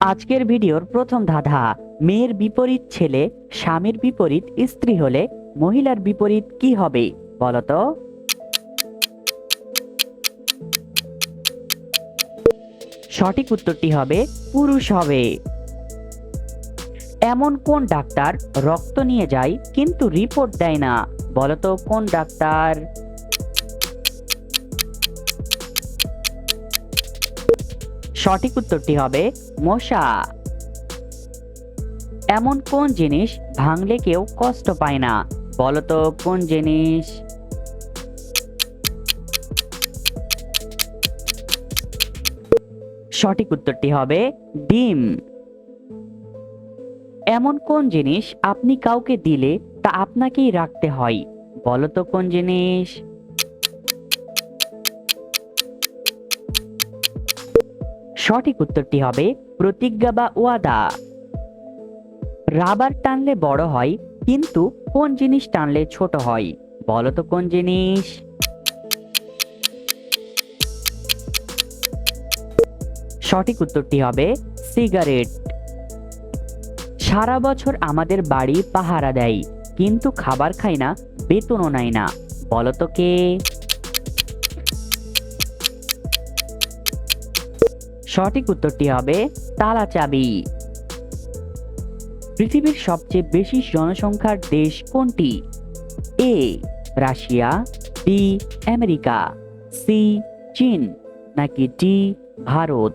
আজকের ভিডিওর প্রথম ধাঁধা, মেয়ের বিপরীত ছেলে, স্বামীর বিপরীত স্ত্রী হলে মহিলার বিপরীত কি হবে বলতো? সঠিক উত্তরটি হবে পুরুষ হবে। এমন কোন ডাক্তার রক্ত নিয়ে যায় কিন্তু রিপোর্ট দেয় না বলতো কোন ডাক্তার? সঠিক উত্তরটি হবে মশা। এমন কোন জিনিস ভাঙলে কেউ কষ্ট পায় না? বলতো কোন জিনিস? সঠিক উত্তরটি হবে ডিম। এমন কোন জিনিস আপনি কাউকে দিলে তা আপনাকেই রাখতে হয়? বলতো কোন জিনিস? সঠিক উত্তরটি হবে প্রতিজ্ঞা বা ওয়াদা। রাবার টানলে বড় হয়, কিন্তু কোন জিনিস টানলে ছোট হয় বলতো কোন জিনিস? সঠিক উত্তরটি হবে সিগারেট। সারা বছর আমাদের বাড়ি পাহারা দেয়, কিন্তু খাবার খায় না, বেতনও নেয় না বলতো কে? সঠিক উত্তরটি হবে তালা চাবি পৃথিবীর সবচেয়ে বেশি জনসংখ্যার দেশ কোনটি? A, Russia, B, America, C, চীন, নাকি ডি, ভারত?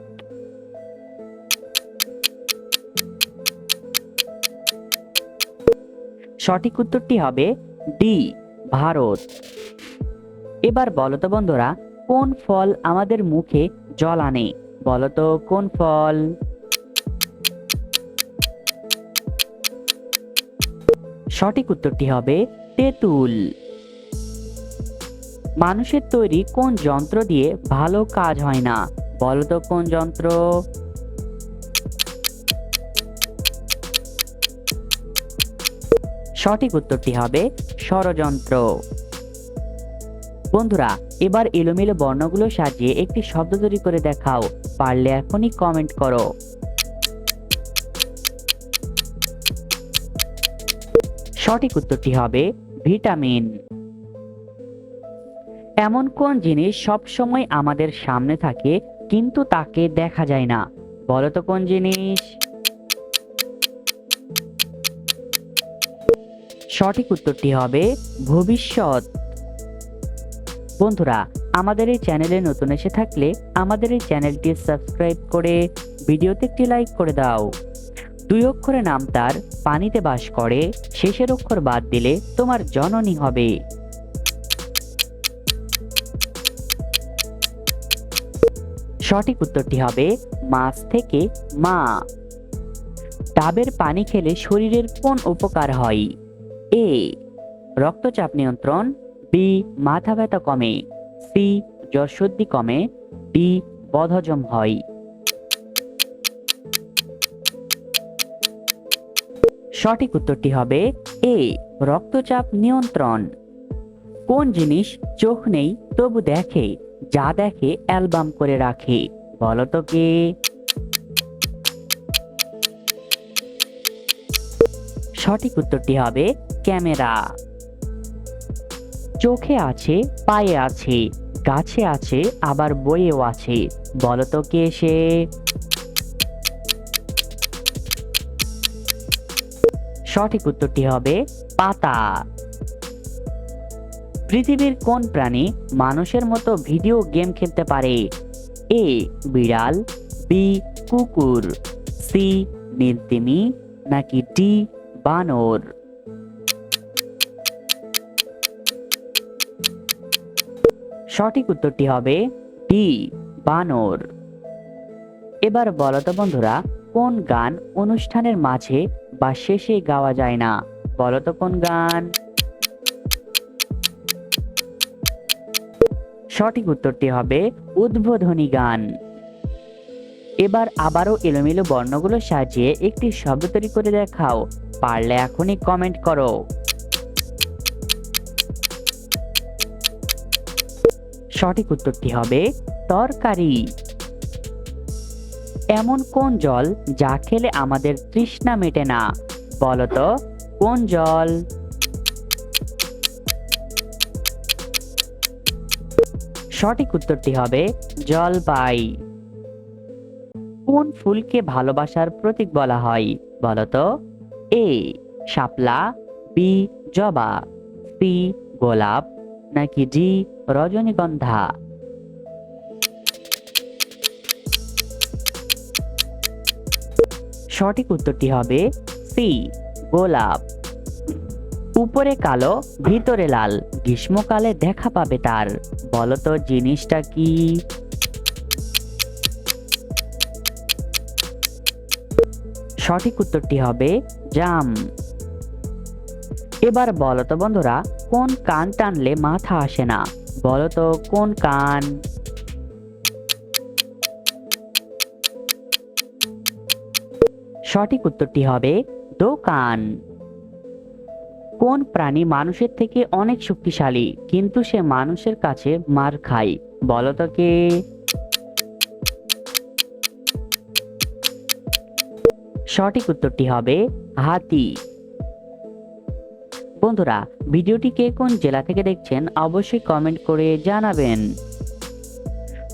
সঠিক উত্তরটি হবে ডি, ভারত। এবার বলো তো বন্ধুরা, কোন ফল আমাদের মুখে জল আনে? বলো তো কোন ফল? সঠিক উত্তরটি হবে তেঁতুল। মানুষের তৈরি কোন যন্ত্র দিয়ে ভালো কাজ হয় না? বলো তো কোন যন্ত্র? সঠিক উত্তরটি হবে ষড়যন্ত্র। বন্ধুরা, এবার এলোমেলো বর্ণগুলো সাজিয়ে একটি শব্দ তৈরি করে দেখাও। পারলে এখনই কমেন্ট করো। সঠিক উত্তরটি হবে ভিটামিন। এমন কোন জিনিস সব সময় আমাদের সামনে থাকে, কিন্তু তাকে দেখা যায় না? বলো তো কোন জিনিস? সঠিক উত্তরটি হবে ভবিষ্যৎ। বন্ধুরা, আমাদের এই চ্যানেলে নতুন এসে থাকলে আমাদের এই চ্যানেলটি সাবস্ক্রাইব করে ভিডিওতে একটি লাইক করে দাও। দুই অক্ষরে নাম তার, পানিতে বাস করে, শেষের অক্ষর বাদ দিলে তোমার জননী হবে। সঠিক উত্তরটি হবে মাছ থেকে মা। ডাবের পানি খেলে শরীরের কোন উপকার হয়? এ, রক্তচাপ নিয়ন্ত্রণ বি মাথা ব্যথা কমে সি জ্বরসর্দি কমে ডি বদহজম হয়। সঠিক উত্তরটি হবে এ রক্তচাপ নিয়ন্ত্রণ। কোন জিনিস চোখ নেই, তবু দেখে, যা দেখে অ্যালবাম করে রাখে, বলতো কে? সঠিক উত্তরটি হবে ক্যামেরা। চোখে আছে, পায়ে আছে, গাছে আছে, আবার বইয়েও আছে। বলতো কে সে? সঠিক উত্তরটি হবে পাতা। পৃথিবীর কোন প্রাণী মানুষের মতো ভিডিও গেম খেলতে পারে? এ, বিড়াল, বি, কুকুর, সি, নীলতিমি, নাকি ডি, বানর? সঠিক উত্তরটি হবে ডি বানর। এবার বলো তো বন্ধুরা, কোন গান অনুষ্ঠানের মাঝে বা শেষে গাওয়া যায় না? বলো তো কোন গান? সঠিক উত্তরটি হবে উদ্বোধনী গান। এবার আবারও এলোমেলো বর্ণগুলো সাজিয়ে একটি শব্দ তৈরি করে দেখাও। পারলে এখনই কমেন্ট করো। সঠিক উত্তরটি হবে তরকারি। এমন কোন জল যা খেলে আমাদের তৃষ্ণা মেটে না? বলতো কোন জল? সঠিক উত্তরটি হবে জলপাই। কোন ফুলকে ভালোবাসার প্রতীক বলা হয়? বলতো এ, শাপলা, বি, জবা, সি, গোলাপ নাকি ডি রজনীগন্ধা। সঠিক উত্তরটি হবে সি, গোলাপ। উপরে কালো, ভিতরে লাল। গ্রীষ্মকালে দেখা পাবে তার। বলতো জিনিসটা কি? সঠিক উত্তরটি হবে জাম। এবার বলতো বন্ধুরা কোন কান টানলে মাথা আসে না? বলতো কোন কান? সঠিক উত্তরটি হবে দোকান। কোন প্রাণী মানুষের থেকে অনেক শক্তিশালী, কিন্তু সে মানুষের কাছে মার খায়? বলতো কে? সঠিক উত্তরটি হবে হাতি। বন্ধুরা, ভিডিওটি কে কোন জেলা থেকে দেখছেন অবশ্যই কমেন্ট করে জানাবেন।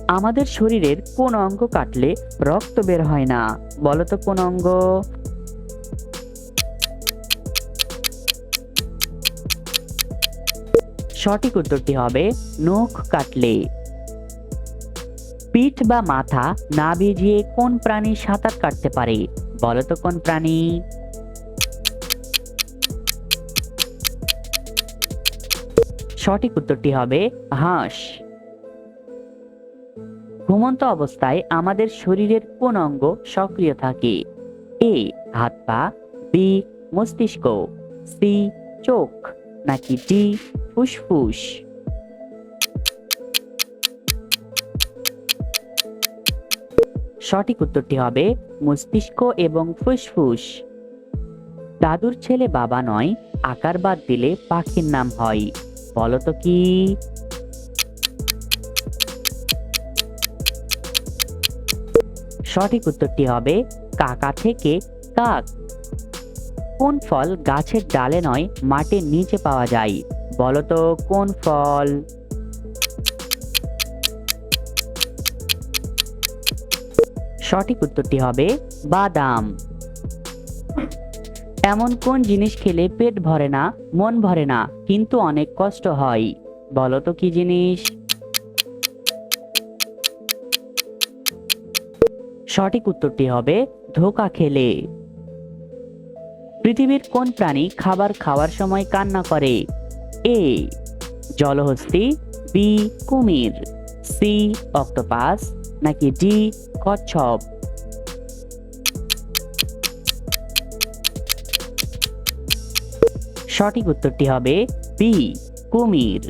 আমাদের শরীরের কোন অঙ্গ কাটলে রক্ত বের হয় না? বলতো কোন অঙ্গ? সঠিক উত্তরটি হবে নখ কাটলে। পিঠ বা মাথা না ভিজিয়ে কোন প্রাণী সাঁতার কাটতে পারে? বলতো কোন প্রাণী? সঠিক উত্তরটি হবে হাঁস। ঘুমন্ত অবস্থায় আমাদের শরীরের কোন অঙ্গ সক্রিয় থাকে? এ, হাত পা, বি, মস্তিষ্ক, সি, চোখ, নাকি ডি, ফুসফুস? সঠিক উত্তরটি হবে মস্তিষ্ক এবং ফুসফুস। দাদুর ছেলে বাবা নয়, আকার বাদ দিলে পাখির নাম হয়। বলতো কি? সঠিক উত্তরটি হবে কাকা থেকে কাক। কোন ফল গাছের ডালে নয় মাটির নিচে পাওয়া যায়? বলতো কোন ফল? সঠিক উত্তরটি হবে বাদাম। এমন কোন জিনিস খেলে পেট ভরে না, মন ভরে না, কিন্তু অনেক কষ্ট হয়? বলো তো কি জিনিস? সঠিক উত্তরটি হবে, ধোকা খেলে। পৃথিবীর কোন প্রাণী খাবার খাওয়ার সময় কান্না করে? এ, জলহস্তি, বি, কুমির, সি, অক্টোপাস, নাকি ডি, কচ্ছপ? সঠিক উত্তরটি হবে বি কুমির।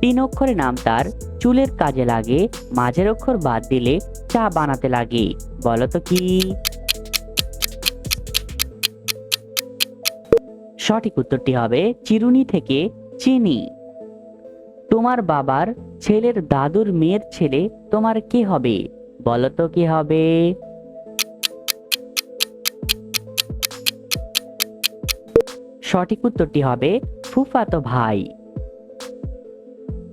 তিন অক্ষরে নাম তার, চুলের কাজে লাগে, মাঝের অক্ষর বাদ দিলে চা বানাতে লাগে বলতো কি? সঠিক উত্তরটি হবে চিরুনি থেকে চিনি। তোমার বাবার ছেলের দাদুর মেয়ের ছেলে তোমার কি হবে? বলতো কি হবে? সঠিক উত্তরটি হবে, ফুফাতো ভাই।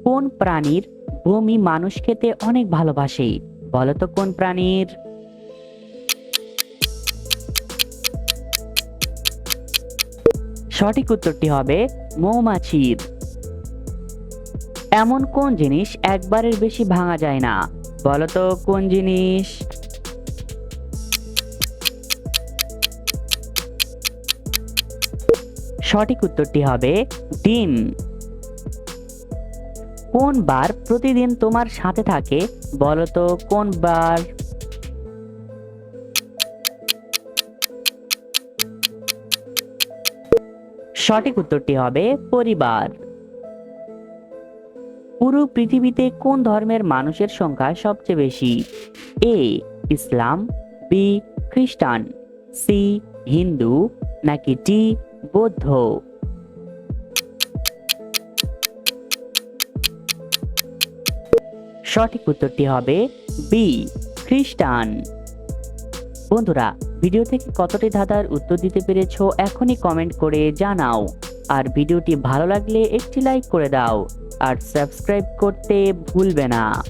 কোন প্রাণীর বমি মানুষ খেতে অনেক ভালোবাসে? বলতো কোন প্রাণীর? সঠিক উত্তরটি হবে, মৌমাছির। এমন কোন জিনিস একবারের বেশি ভাঙা যায় না? বলতো কোন জিনিস? সঠিক উত্তরটি হবে ডিম। কোন বার প্রতিদিন তোমার সাথে থাকে বলতো কোন বার? সঠিক উত্তরটি হবে পরিবার। পুরো পৃথিবীতে কোন ধর্মের মানুষের সংখ্যা সবচেয়ে বেশি? এ, ইসলাম, বি, খ্রিস্টান, সি, হিন্দু, নাকি ডি বৌদ্ধ। সঠিক উত্তরটি হবে বি, খ্রিস্টান। বন্ধুরা, ভিডিও থেকে কতটি ধাঁধার উত্তর দিতে পেরেছ এখনই কমেন্ট করে জানাও। আর ভিডিওটি ভালো লাগলে একটি লাইক করে দাও। আর সাবস্ক্রাইব করতে ভুলবে না।